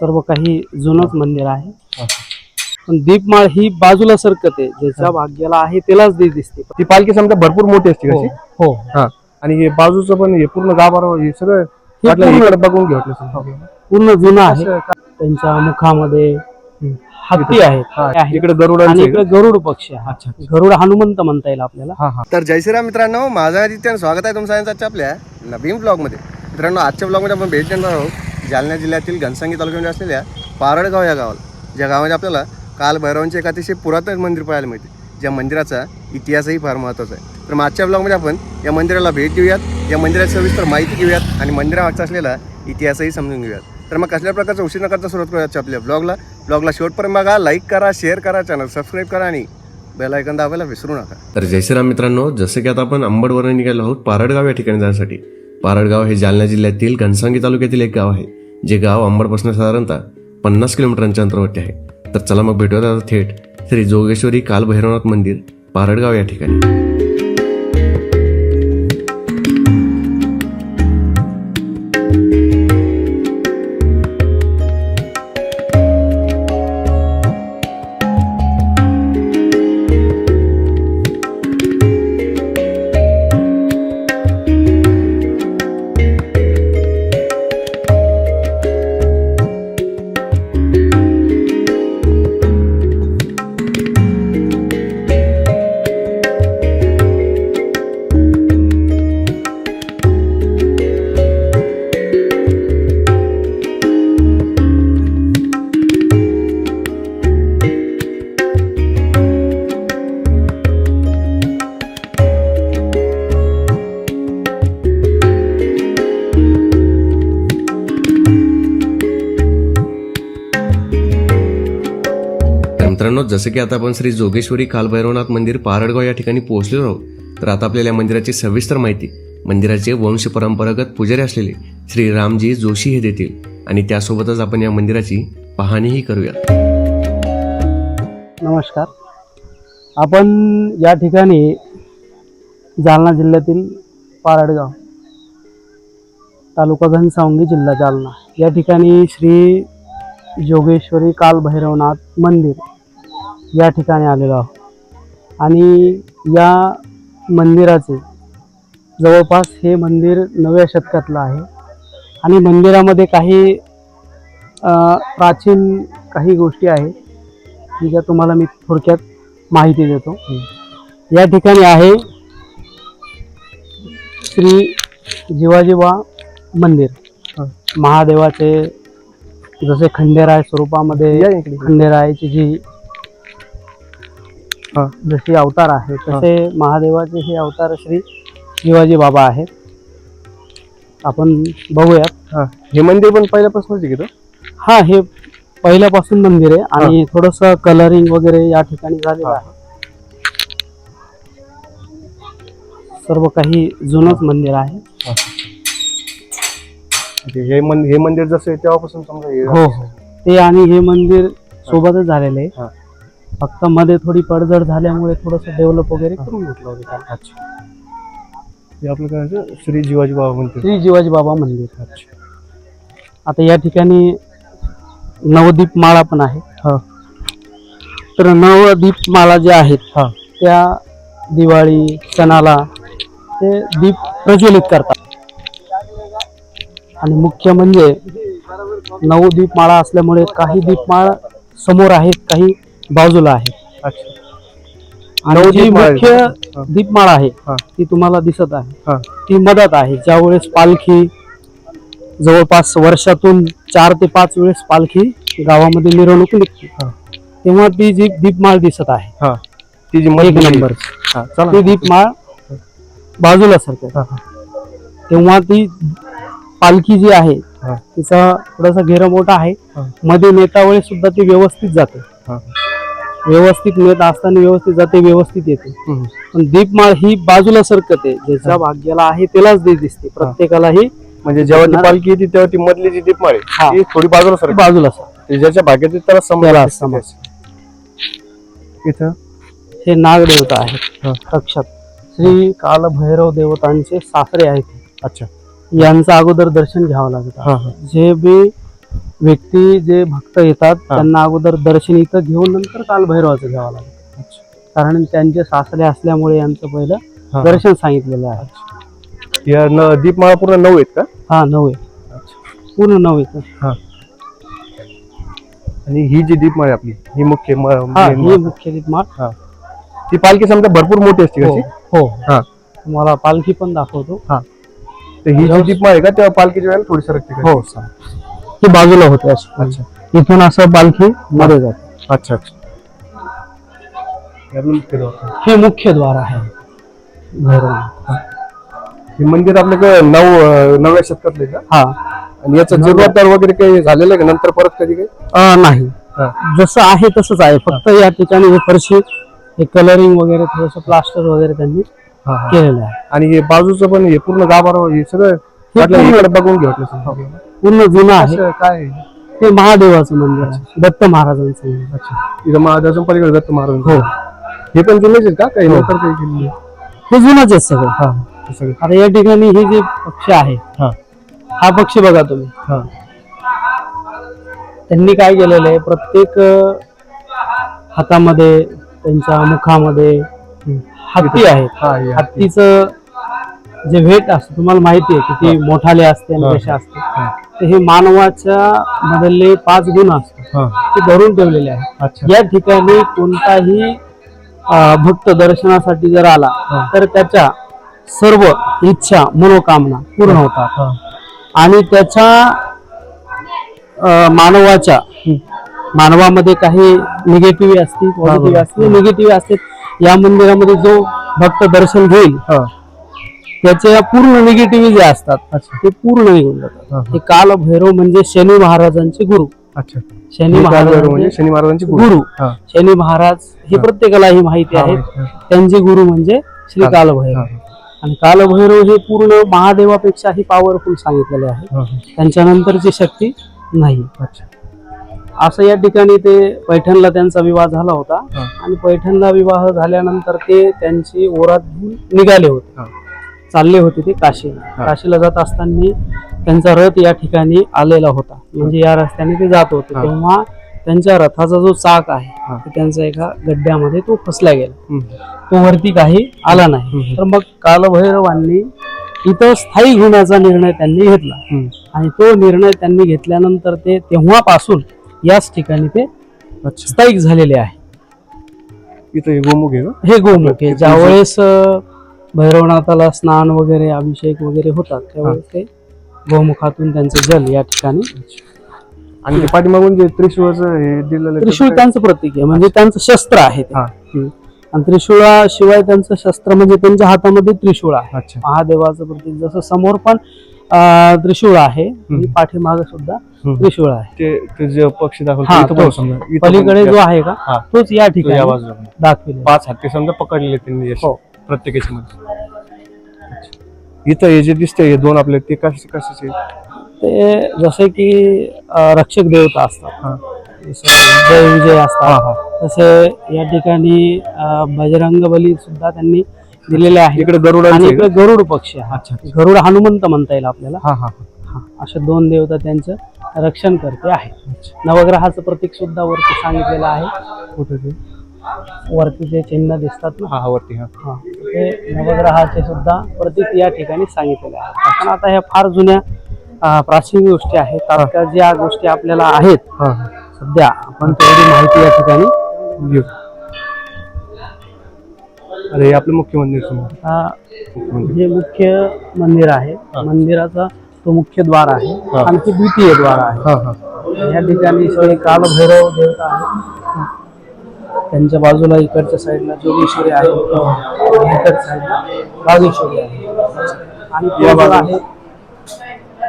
सर्व काही जुनच मंदिर आहे. पण दीपमाळ ही बाजूला सरकत आहे. ज्याच्या भाग्याला आहे त्यालाच दिसते. ती पालखी समजा भरपूर मोठी असते हो कशी? हो हा. आणि हे बाजूचं पण हे पूर्ण गाभार हे सगळं हे वाटलं पूर्ण- इकडे बघून समजा. पूर्ण जुनं आहे. असं का? त्यांच्या मुखामध्ये हत्ती हा, आहे. इकडे आणि आहे. इकडे गरुड पक्षी आहे गरुड हनुमंत म्हणता येईल आपल्याला. हा हा. तर जय श्रीराम मित्रांनो माझं आदित्य आणि स्वागत आहे तुमचं आजच्या आपल्या नवीन ब्लॉगमध्ये मित्रांनो आजच्या ब्लॉगमध्ये आपण भेट देणार आहोत. जालना जिल्ह्यातील घनसंगी तालुक्यामध्ये असलेल्या पारडगाव या गावाला ज्या गावामध्ये आपल्याला काल भैरवांचे एक अतिशय पुरातन मंदिर पाहायला मिळते. ज्या मंदिराचा इतिहासही फार महत्त्वाचा आहे. तर मागच्या ब्लॉगमध्ये आपण या मंदिराला भेट देऊयात. या मंदिराची सविस्तर माहिती घेऊयात आणि मंदिरामागचा असलेला इतिहासही समजून घेऊयात. तर मग कसल्या प्रकारचा उशीर न करता सुरुवात करूयात आपल्या ब्लॉगला ब्लॉगला शेवटपर्यंत बघा लाईक करा शेअर करा चॅनल सबस्क्राईब करा आणि बेलायकन दाबायला विसरू नका. तर जय श्रीराम मित्रांनो जसं की आता आपण अंबडवरून निघालो आहोत पारडगाव या ठिकाणी जाण्यासाठी. पारडगाव हे जालना जिल्ह्यातील घनसांगी तालुक्यातील एक गाव आहे. जे गाव अंबडपासून साधारणतः पन्नास किलोमीटरांच्या अंतरावरती आहे. तर चला मग भेटूयात आता थेट श्री जोगेश्वरी कालभैरवनाथ मंदिर पारडगाव या ठिकाणी. आहोत. जसं की आता आपण श्री जोगेश्वरी कालभैरवनाथ मंदिर पारडगाव या ठिकाणी पोहोचलेलो आहोत. तर आता आपल्याला या मंदिराची सविस्तर माहिती मंदिराचे वंश परंपरागत पुजारी असलेले श्री रामजी जोशी हे देतील. आणि त्यासोबतच आपण या मंदिराची पाहणीही करूया नमस्कार. आपण या ठिकाणी जालना जिल्ह्यातील पारडगाव तालुका घनसावंगी जिल्हा जालना. या ठिकाणी श्री जोगेश्वरी कालभैरवनाथ मंदिर या ठिकाणी आलेलो आहोत. आणि या मंदिराचे जवळपास हे मंदिर नवव्या शतकातलं आहे. आणि मंदिरामध्ये काही प्राचीन काही गोष्टी आहेत ज्या तुम्हाला मी थोडक्यात माहिती देतो. या ठिकाणी आहे श्री जिवाजीबा मंदिर. महादेवाचे जसे खंडेराय स्वरूपामध्ये. खंडेरायाची जी हा. जशी अवतार आहे तसे महादेवाचे हे अवतार श्री शिवाजी बाबा आहेत. आपण बघूयात. हा. मंदिर पण पहिल्यापासूनच आहे की इथं? हा हे पहिल्यापासून मंदिर आहे आणि थोडस कलरिंग वगैरे या ठिकाणी झालेलं आहे. सर्व काही जुनच मंदिर आहे. म्हणजे हे मंदिर हे मंदिर जसं तेव्हापासून समजा हे हो ते आणि हे मंदिर सोबतच झालेले हा. आहे फक्त मध्ये थोडी पडझड झाल्यामुळे थोडस डेव्हलप वगैरे करून घेतलं होतं. अच्छा. हे आपलं? श्री जिवाजी बाबा मंदिर श्री जिवाजी बाबा मंदिर. आता या ठिकाणी नवदीप माळा पण आहे. हा. तर नवदीप माळा ज्या आहेत हा. त्या दिवाळी सणाला ते दीप प्रज्वलित करतात. आणि मुख्य म्हणजे नऊ दीपमाळा असल्यामुळे काही दीपमाळ समोर आहेत काही बाजूला अच्छा आणि जी दीपमाळा. मुख्य हा. दीपमाळा आहे हा. ती तुम्हाला दिसत आहे हा ती मदत आहे ज्या वेळेस पालखी जवळपास वर्षातून चार ते पाच वेळेस पालखी गावामध्ये मिरवणूक निघते हा. तेव्हा ती जी दीपमाळ दिसत आहे हा ती जी एक नंबर हा चला ती दीपमाळ बाजूला सरकते हा, हा. तेव्हा ती पालखी जी आहे हा. तिचा थोडासा घेरा मोठा आहे हा. मध्ये नेता वेळेस सुद्धा ती व्यवस्थित जाते हा. व्यवस्थित नेत असताना व्यवस्थित जाते व्यवस्थित येते. पण दीपमाळ ही बाजूला सरकते ज्याच्या भाग्याला आहे त्यालाच दी दिसते प्रत्येकालाही म्हणजे जेव्हा ती पालखी येते तेव्हा ती मधली जी दीपमाळ हा. आहे ती थोडी बाजूला ती सर. बाजूला सरकते ज्याच्या भाग्यात त्याला त्याला समजा इथं? हे नागदेवता आहेत. कक्षात श्री काल भैरव देवतांचे सासरे आहेत. अच्छा. यांचं अगोदर दर्शन घ्यावं लागतं. जे बी व्यक्ती जे भक्त येतात त्यांना अगोदर दर्शन इथं घेऊन नंतर कालभैरवाचं घ्यावं लागतं. कारण त्यांचे सासरे असल्यामुळे यांचं पहिलं हा. दर्शन सांगितलेलं आहे. या न दीपमाळा पूर्ण नऊ आहेत का? हा नऊ आहे पूर्ण नऊ आहे आणि ही जी दीपमाळ आहे आपली ही मुख्य म- हा main ही माळ. मुख्य दीपमाळ ती पालखी समजा भरपूर मोठी असते हो कशी हो हा. तुम्हाला पालखी पण दाखवतो. तर ही जी दीपमाळ आहे का तेव्हा पालखीच्या वेळेला थोडी सरकते का? हो ही बाजूला होते. अशी इथून असं पालखी मध्ये जाते. अच्छा अच्छा. हे मुख्य द्वार आहे. हे. मंदिर आपल्याकडे नऊ अं, नवव्या शतकातले का? हा. आणि याचं जीर्णोद्धार वगैरे काही झालेलं आहे का? नंतर परत कधी काही? नाही. जसं आहे तसंच आहे. फक्त या ठिकाणी हे फरशी हे कलरिंग वगैरे थोडस प्लास्टर वगैरे त्यांनी. केलेलं आहे. आणि हे बाजूचं पण हे पूर्ण गाभार हे सगळं बघून घे वाटलं सगळं. पूर्ण जुनं आहे. असं काय? आहे? ते महादेवाचं मंदिर आहे. दत्त महाराजांचं मंदिर. अच्छा. इथं महादेवाचं पलीकडे दत्त महाराज हो. हे पण जुनेच आहेत का? काही नंतर काही केलेली हे जुनंच आहे सगळं. हा हे सगळं. आता या ठिकाणी हे जे पक्षी आहे हा. हा पक्षी बघा तुम्ही. हा. त्यांनी काय केलेलं आहे? प्रत्येक अं, हातामध्ये त्यांच्या मुखामध्ये हत्ती आहेत हा हे हत्तीचं जे वेट असतं तुम्हाला माहिती आहे किती मोठाले असते आणि कसे असते. तर हे मानवाच्या मधले पाच गुण असतात ते धरून ठेवलेले आहेत. या ठिकाणी कोणताही भक्त दर्शनासाठी जर आला तर त्याच्या सर्व इच्छा मनोकामना पूर्ण होतात. आणि त्याच्या मानवाच्या मानवामध्ये काही निगेटिव्ह असते पॉझिटिव्ह असते निगेटिव्ह असते या मंदिरामध्ये जो भक्त दर्शन घेईल त्याच्या पूर्ण निगेटिव्ह जे असतात अच्छा. ते पूर्ण निघून जातात. हा. हे. काल भैरव म्हणजे शनी महाराजांचे गुरु. अच्छा. शनी म्हणजे शनी महाराजांची गुरु. गुरु. हा. शनी महाराज हे प्रत्येकाला ही माहिती आहे. हा. त्यांचे गुरु म्हणजे श्री कालभैरव. हा. आणि कालभैरव हे पूर्ण महादेवापेक्षाही पॉवरफुल सांगितलेले आहे. हा, हा. त्यांच्यानंतरची शक्ती नाही. अच्छा. असं या ठिकाणी ते पैठणला त्यांचा विवाह झाला होता. हा. आणि पैठणला विवाह झाल्यानंतर ते त्यांची ओरात घेऊन निघाले होते. हा. चालले होते ते काशीला. काशीला जात असताना त्यांचा रथ या ठिकाणी आलेला होता. म्हणजे या रस्त्याने ते जात होते. तेव्हा त्यांच्या रथाचा जो चाक. आहे त्यांचा एका गड्ड्यामध्ये तो फसला गेला. तो वरती काही आला नाही. तर मग कालभैरवांनी इथं स्थायिक होण्याचा निर्णय त्यांनी घेतला. आणि तो निर्णय त्यांनी घेतल्यानंतर ते तेव्हापासून याच ठिकाणी ते स्थायिक झालेले आहे. इथं हे गोमुख आहे हे गोमुख आहे. ज्यावेळेस भैरवनाथाला स्नान वगैरे अभिषेक वगैरे होतात त्यावेळेस ते गोमुखातून त्यांचे जल या ठिकाणी आणि ते पाठीमागून जे त्रिशूळचं हे दिलेलं आहे, त्रिशूळ त्याचं प्रतीक आहे म्हणजे त्यांचं शस्त्र आहे ते. काय? हा हम्म. आणि त्रिशूळाशिवाय त्यांचं शस्त्र म्हणजे त्यांच्या हातामध्ये त्रिशूळ आहे अच्छा महादेवाचं प्रतीक जसं समोर पण अं, त्रिशूळ आहे आणि पाठीमागे सुद्धा हम्म. त्रिशूळ आहे ते ते जे पक्षी दाखवतो हा, इथं पण तो. समजा इथं पण पलीकडे जो आहे का हा. तोच या तो या ठिकाणी बाजूला. दाखविले पाच हत्ती समजा पकडलेले त्यांनी हो. प्रत्येकाच्या मध्ये अच्छा. इथं हे जे दिसते हे दोन आपले ते कसे कशाचे ते जसे की अं, रक्षक देवता असतात. हा. जसं जय विजय हा असतात. हा तसे या ठिकाणी अं, बजरंग बली सुद्धा त्यांनी दिलेले आहे इकडे आणि आहे. इकडे गरुड पक्षी अच्छा अच्छा. गरुड हनुमंत म्हणता येईल आपल्याला. हा हा हा, असे दोन देवता त्यांचं रक्षण करते आहे. नवग्रहाचं प्रतीक सुद्धा वरती सांगितलेलं आहे. कुठे ते? वरती जे चिन्ह दिसतात ना? हा हा वरती हा. हा, ते नवग्रहाचे सुद्धा प्रतीक या ठिकाणी सांगितलेले आहे पण आता ह्या फार जुन्या अं, प्राचीन गोष्टी आहेत. तात्काळ ज्या गोष्टी आपल्याला आहेत हा. हा सध्या आपण तेवढी माहिती या ठिकाणी घेऊ. अरे हे आपलं मुख्य मंदिर समोर. आता मुख्य मंदिर. हे मुख्य मंदिर आहे. मंदिराचा तो मुख्य द्वार आहे हा. आणि ते द्वितीय द्वार आहे. हा हा. या ठिकाणी श्री कालभैरव देवता आहे त्यांच्या बाजूला इकडच्या साईडला जोगेश्वरी आहे. इकडच्या साईडला बागेश्वरी आहे. आणि तो या जो बाजूला?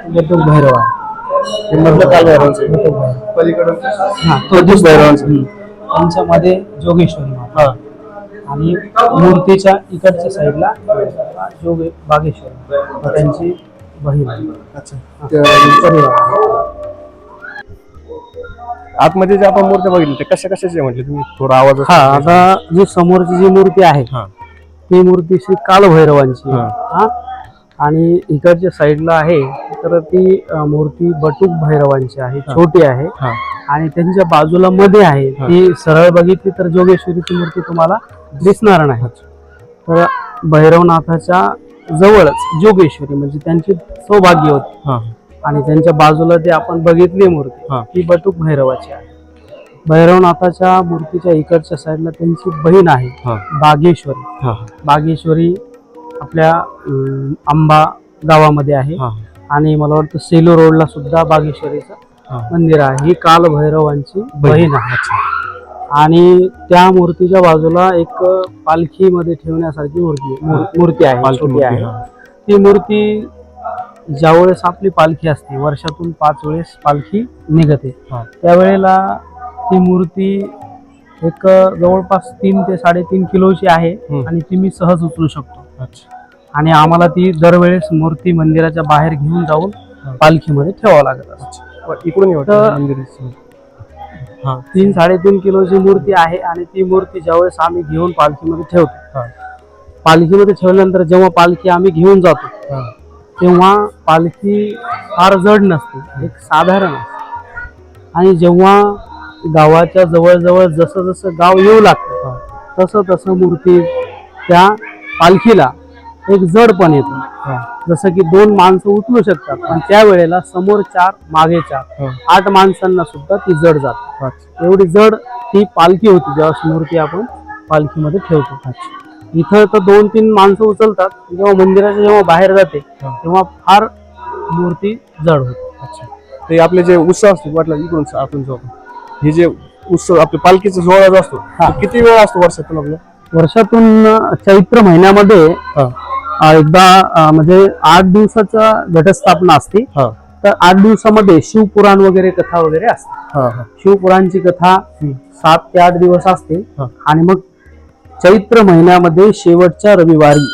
आहे भैरव. आहे हे मधलं काल भैरवांचं बटुक भैरव. पलीकडं हा तो प्रदीप भैरवांचं हम्म. त्यांच्यामध्ये जोगेश्वरी माता आणि मूर्तीच्या इकडच्या साईडला जोग बागेश्वरी. त्यांची बहीण आहे. अच्छा. परिवार. आतमध्ये जे आपण मूर्ती बघितली ते कशा कशाचे म्हटले तुम्ही? थोडा आवाज हा आता जी समोरची जी मूर्ती आहे हा. ती मूर्ती श्री कालभैरवांची. हा. हा. आणि इकडच्या साईडला आहे तर ती अ, मूर्ती बटूक भैरवांची आहे छोटी आहे. हा. आणि त्यांच्या बाजूला मध्ये आहे. ती सरळ बघितली तर जोगेश्वरीची मूर्ती तुम्हाला दिसणार नाही. तर भैरवनाथाच्या जवळच जोगेश्वरी म्हणजे त्यांची सौभाग्य होती. हा. आणि त्यांच्या बाजूला ते आपण बघितली. मूर्ती. ती बटूक भैरवाची आहे. भैरवनाथाच्या मूर्तीच्या इकडच्या साईडला त्यांची बहीण आहे. बागेश्वरी. बागेश्वरी आपल्या आंबा गावामध्ये आहे. आणि मला वाटतं सेलू रोडला सुद्धा बागेश्वरीचं. मंदिर आहे. ही काल भैरवांची बहीण आहे. आणि त्या मूर्तीच्या बाजूला एक पालखीमध्ये ठेवण्यासारखी मूर्ती मूर्ती आहे. ती मूर्ती ज्यावेळेस आपली पालखी असते वर्षातून पाच वेळेस पालखी निघते. त्यावेळेला ती मूर्ती एक जवळपास तीन ते साडेतीन किलोची आहे. आणि ती मी सहज उचलू शकतो. आणि आम्हाला ती दरवेळेस मूर्ती मंदिराच्या बाहेर घेऊन जाऊन. पालखीमध्ये ठेवावं लागत इकडून तीन साडेतीन किलोची मूर्ती आहे आणि ती मूर्ती ज्यावेळेस आम्ही घेऊन पालखीमध्ये ठेवतो. पालखीमध्ये ठेवल्यानंतर जेव्हा पालखी आम्ही घेऊन जातो तेव्हा पालखी फार जड नसते एक साधारण असते. आणि जेव्हा गावाच्या जवळजवळ जसं जसं गाव येऊ लागतं तसं तसं मूर्ती त्या पालखीला एक जडपण येतं. जसं की दोन माणसं उचलू शकतात पण त्यावेळेला समोर चार मागे चार हा. आठ माणसांना सुद्धा ती जड जाते. अच्छा. एवढी जड ती पालखी होती जेव्हा मूर्ती आपण पालखीमध्ये ठेवतो. इथं तर दोन तीन माणसं उचलतात. जेव्हा मंदिराच्या जेव्हा बाहेर जाते. तेव्हा फार मूर्ती जड होते. अच्छा. ते आपले जे उत्सव असतो वाटलं इकडून आपण जाऊ. हे जे उत्सव आपले पालखीचा सोहळा जो असतो हा. तो किती वेळ असतो वर्षातून आपलं? वर्षातून अं, चैत्र महिन्यामध्ये हा. अं, एकदा अं, म्हणजे आठ दिवसाचा घटस्थापना असते. हा. तर आठ दिवसामध्ये शिवपुराण वगैरे कथा वगैरे असते. हा हा. शिवपुराणची कथा. सात ते आठ दिवस असते. हा. आणि मग चैत्र महिन्यामध्ये शेवटच्या रविवारी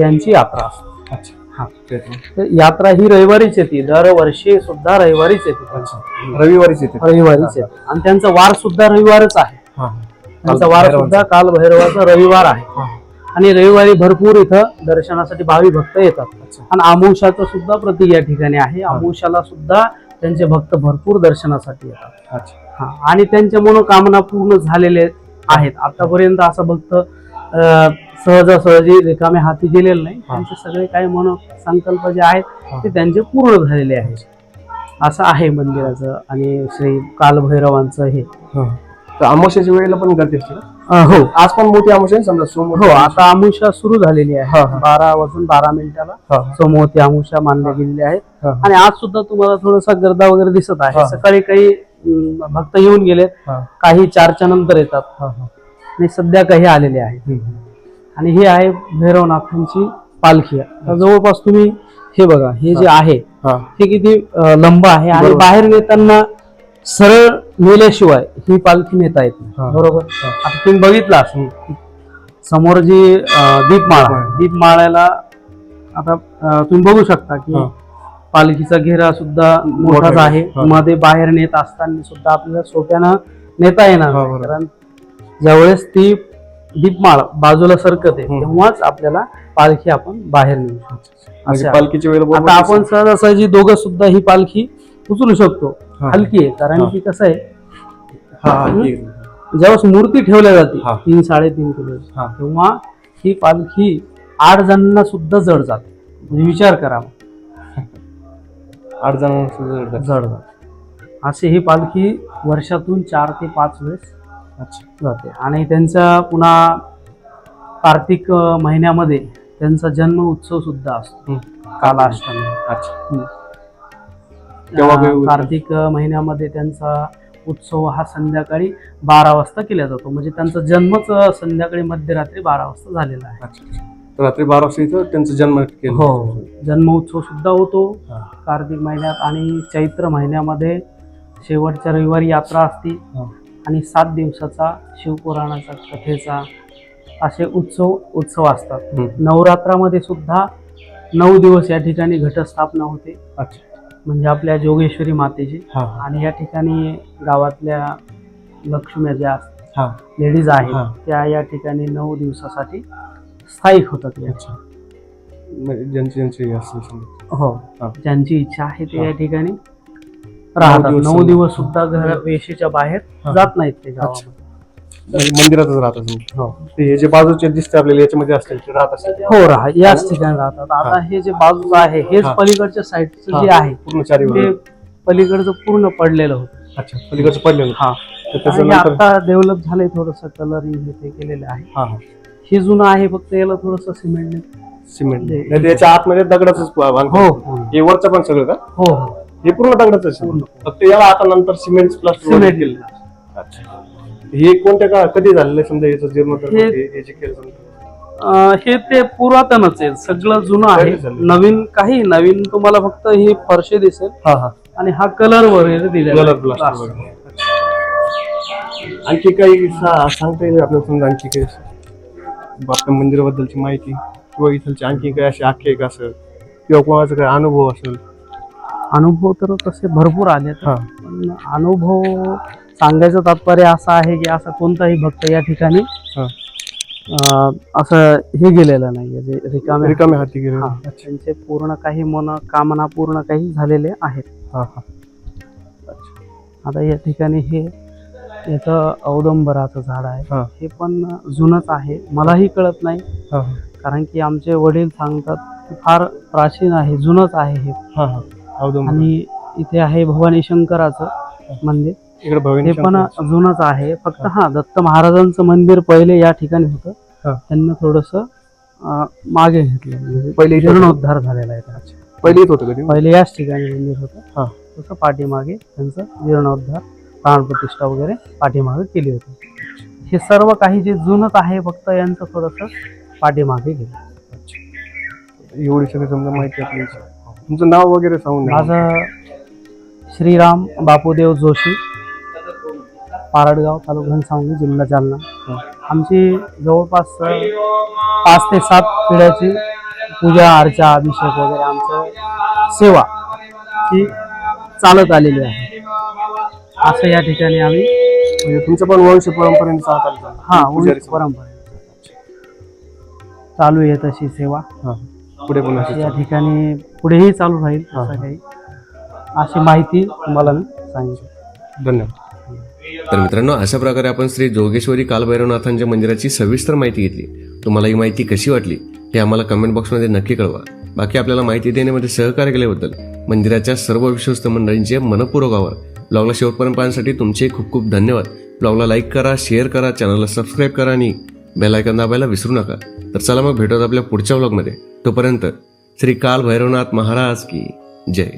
यांची यात्रा असते. हा. यात्रा ही रविवारीच येते. दरवर्षी सुद्धा रविवारीच येते रविवारीच येते. रविवारीच येते. आणि त्यांचा वार सुद्धा रविवारच आहे. हा. त्यांचा वार सुद्धा काल भैरवाचा रविवार आहे. आणि रविवारी भरपूर इथं दर्शनासाठी भावी भक्त येतात. आणि आमुषाचं सुद्धा प्रतीक या ठिकाणी आहे. आमुषाला सुद्धा त्यांचे भक्त भरपूर दर्शनासाठी येतात. हा. आणि त्यांच्या मनोकामना पूर्ण झालेले आहेत. आतापर्यंत असा भक्त अं, सहजासहजी रिकामे हाती गेलेला नाही. त्यांचे सगळे काही मनो संकल्प जे आहेत ते त्यांचे पूर्ण झालेले आहेत. असं आहे मंदिराचं आणि श्री कालभैरवांचं हे. तर अमावस्याच्या वेळेला पण गर्दी असते हो. आज पण मोठी आहे समजा सोमवार हो आता आमुषा सुरू झालेली आहे. बारा वाजून बारा मिनिटाला समोर आमुषा मानल्या गेलेल्या आहेत हा. आणि आज सुद्धा तुम्हाला थोडासा गर्दा वगैरे दिसत आहे. सकाळी काही अं, भक्त येऊन गेलेत हा काही चारच्या नंतर येतात हा हा आणि सध्या काही आलेले आहेत हम्म. आणि ही आहे भैरवनाथांची पालखी आता जवळपास तुम्ही हे बघा हे जे आहे हा हे किती अं, लंब आहे आणि बरोबर. बाहेर नेताना सरळ नेल्याशिवाय ही पालखी नेता येत नाही. हा. बरोबर आता तुम्ही बघितला असेल समोर जी अं, दीपमाळा आहे. दीपमाळ्याला आता अं, तुम्ही बघू शकता की हा. पालखीचा घेरा सुद्धा मोठाच मोठा आहे. मध्ये बाहेर नेत असताना सुद्धा आपल्याला सोप्यानं नेता येणार. कारण ज्यावेळेस ती दीपमाळ बाजूला सरकते. तेव्हाच आपल्याला पालखी आपण बाहेर नेऊ शकतो म्हणजे वेळेला बरोबर आता आपण सहजासहजी दोघं सुद्धा ही पालखी उचलू शकतो. हलकी आहे कारण. की कसं आहे. ज्यावेळेस मूर्ती ठेवल्या जाते. तीन साडेतीन किलो हा. तेव्हा ही पालखी आठ जणांना सुद्धा जड जाते म्हणजे विचार करा आठ जणांना सुद्धा जड जड जाते अशी ही पालखी वर्षातून चार ते पाच वेळेस जाते. आणि त्यांचा पुन्हा कार्तिक महिन्यामध्ये त्यांचा जन्म उत्सव सुद्धा असतो. कालाष्टमी. अच्छा. कार्तिक महिन्यामध्ये त्यांचा उत्सव हा संध्याकाळी बारा वाजता केला जातो. म्हणजे त्यांचा जन्मच संध्याकाळी मध्यरात्री बारा वाजता झालेला आहे. रात्री बारा वाजता इथं त्यांचा जन्म केला. हो जन्म उत्सव सुद्धा होतो. हा. कार्तिक महिन्यात आणि चैत्र महिन्यामध्ये शेवटच्या रविवारी यात्रा असते. हा. आणि सात दिवसाचा शिवपुराणाचा कथेचा असे उत्सव उत्सव असतात. हम्म. नवरात्रामध्ये सुद्धा नऊ दिवस या ठिकाणी घटस्थापना होते. अच्छा. म्हणजे आपल्या जोगेश्वरी मातेची. हा. आणि या ठिकाणी गावातल्या लक्ष्म्या ज्या हा. लेडीज हा. आहेत त्या या ठिकाणी नऊ दिवसासाठी स्थायिक होतात या अच्छा म्हणजे ज्यांची ज्यांची असेल समजा. हो हा. ज्यांची इच्छा आहे ते. या ठिकाणी राहतात दिवस नऊ समजा. दिवस सुद्धा घर वेशीच्या बाहेर हा. जात नाहीत ते गावामध्ये म्हणजे मंदिरातच राहतात समजा. हो ते हे जे बाजूचे दिसते आपल्याला याच्यामध्ये असतील ते राहत असतील हो राहा याच ठिकाणी राहतात आता हे जे बाजूचं आहे हेच हा. पलीकडच्या साईडचं हा. जे आहे पूर्ण चारी ते पलीकडचं पूर्ण पडलेलं होतं अच्छा पलीकडचं पडलेलं हा तर त्याचं नंतर आता डेव्हलप झालंय थोडस कलरिंग हे ते केलेलं आहे हा हा हे जुनं आहे फक्त याला थोडस सिमेंट सिमेंट. नाही तर याच्या आतमध्ये दगडाच हो हो. हे वरचं पण सगळं का? हो हो. हे पूर्ण दगडाच आहे पूर्ण. फक्त याला आता नंतर सिमेंट प्लास्टर सिमेंट केलं. अच्छा. हे कोणत्या काळ कधी झालेलं आहे समजा याचं जीर्णोद्धार हे- हे- हे जे केलं समजा? अं, हे ते पुरातनच आहे. सगळं जुनं आहे. झालं. नवीन काही नवीन तुम्हाला फक्त ही फरशी दिसेल. हा हा. आणि हा कलर वगैरे दिलेला कलर आहे. प्लास्टर वगैरे आणखी काही सा- सांगता येईल आपल्याला समजा आणखी काही? आपल्या मंदिराबद्दलची माहिती किंवा इथलची आणखी काही अशी आख्यायिका असेल किंवा कोणाचा काही अनुभव असेल. अनुभव तर तसे भरपूर आले हा. पण अनुभव सांगायचं तात्पर्य असं आहे की असा कोणताही भक्त या ठिकाणी हा. असं हे गेलेलं नाही जे रिकामे रिकामे हाती गेले त्यांचे पूर्ण काही मन कामना पूर्ण काही झालेले आहेत. हा हा. आता या ठिकाणी हे याचं औदंबराचं झाड आहे. हा. हे पण जुनच आहे. मलाही कळत नाही. हा. कारण की आमचे वडील सांगतात की फार प्राचीन आहे जुनच आहे हे. हा हा. औदुंबर. आणि इथे आहे भवानी शंकराचं मंदिर. इकडे भवानी ते पण शंकर. जुनच आहे. फक्त हा. दत्त महाराजांचं मंदिर पहिले या ठिकाणी होतं. हा. त्यांनी थोडस मागे घेतलं. म्हणजे पहिले इथे जीर्णोद्धार झालेला आहे त्याचा. पहिले येत होतं कधी पहिले याच ठिकाणी मंदिर होतं. हा. तसं पाठीमागे त्यांचं जीर्णोद्धार. प्राणप्रतिष्ठा वगैरे पाठीमागे केली होती. हे सर्व काही जे जुनच आहे फक्त यांचं थोडस पाठीमागे गेलं. एवढी सगळी समजा माहिती आपली तुमचं नाव वगैरे सांगून. माझं श्रीराम बापूदेव जोशी पारडगाव तालुका घनसावंगी जिल्हा जालना. आमची जवळपास पाच ते सात पिढ्याची पूजा अर्चा अभिषेक वगैरे आमचं सेवा ही चालत आलेली आहे. असं या ठिकाणी आम्ही म्हणजे तुमचं पण वंश परंपरेने चालत आलं. हा पुजारी वंश परंपरा चालू आहे तशी सेवा. हा पुढे पण या ठिकाणी पुढेही चालू राहील असं काही. अशी माहिती तुम्हाला मी सांगितली धन्यवाद. तर मित्रांनो अशा प्रकारे आपण श्री जोगेश्वरी कालभैरवनाथांच्या मंदिराची सविस्तर माहिती घेतली. तुम्हाला ही माहिती कशी वाटली हे आम्हाला कमेंट बॉक्समध्ये नक्की कळवा. बाकी आपल्याला माहिती देण्यामध्ये सहकार्य केल्याबद्दल मंदिराच्या सर्व विश्वस्त मंडळींचे मनपूर्वक आभार. ब्लॉगला शेवटपर्यंत पाहण्यासाठी तुमचे खूप खूप धन्यवाद. ब्लॉगला लाईक करा शेअर करा चॅनलला सबस्क्राईब करा आणि बेलायकन दाबायला विसरू नका. तर चला मग भेटूयात आपल्या पुढच्या ब्लॉगमध्ये तोपर्यंत श्री काल भैरवनाथ महाराज की जय.